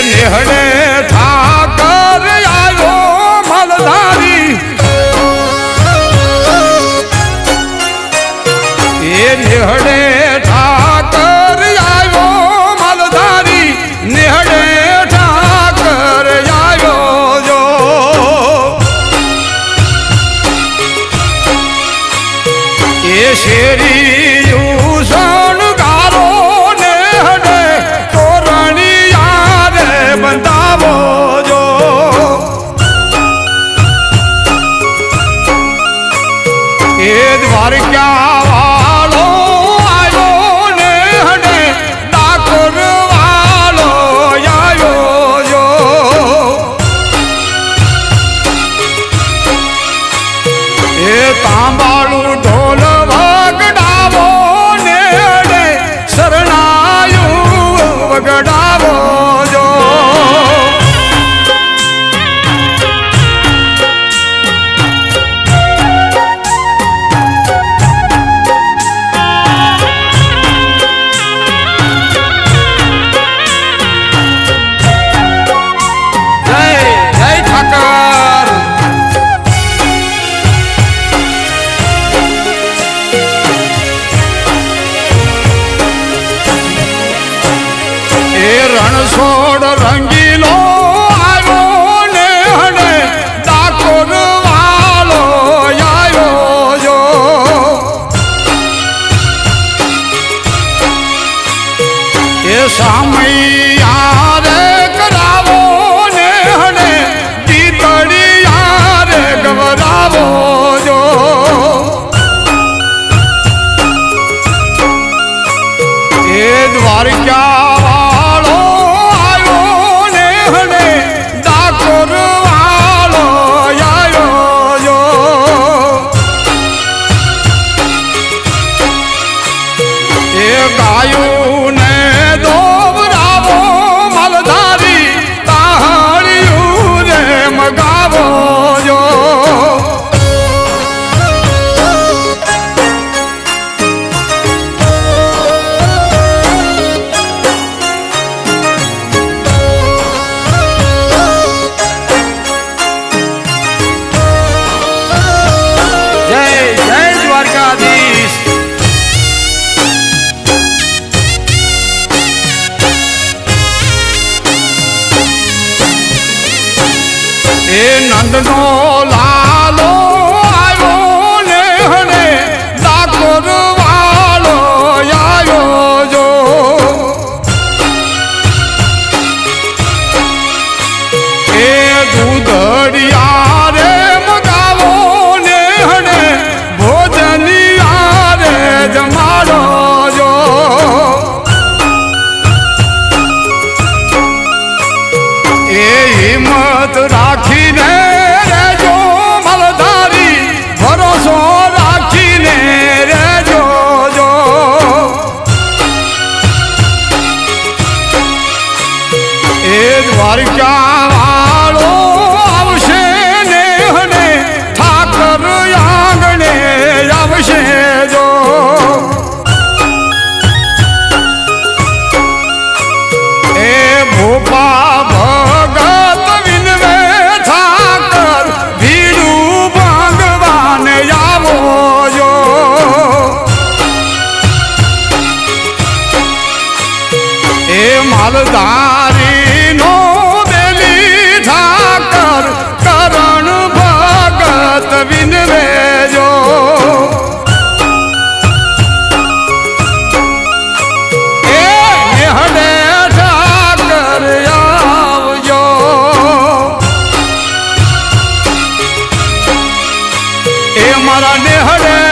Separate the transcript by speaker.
Speaker 1: નિહળે ઠાકર આવ્યો મલધારી. એ નિહળે ઠાકર આવ્યો મલધારી. નિહળે ઠાકર આવ્યો જો. એ શેરી યુ એ તાંબાળું ઢોલ વાગડા સામૈયા રે કરાવો ને હણે દીતળિયા રે ગવરાવો જો. એ દ્વારકા વાળો આવ્યો ને હણે ડાકોર વાળો ગાયું no નંદનો લા એ દ્વારિકા વાળો મારા નેહરે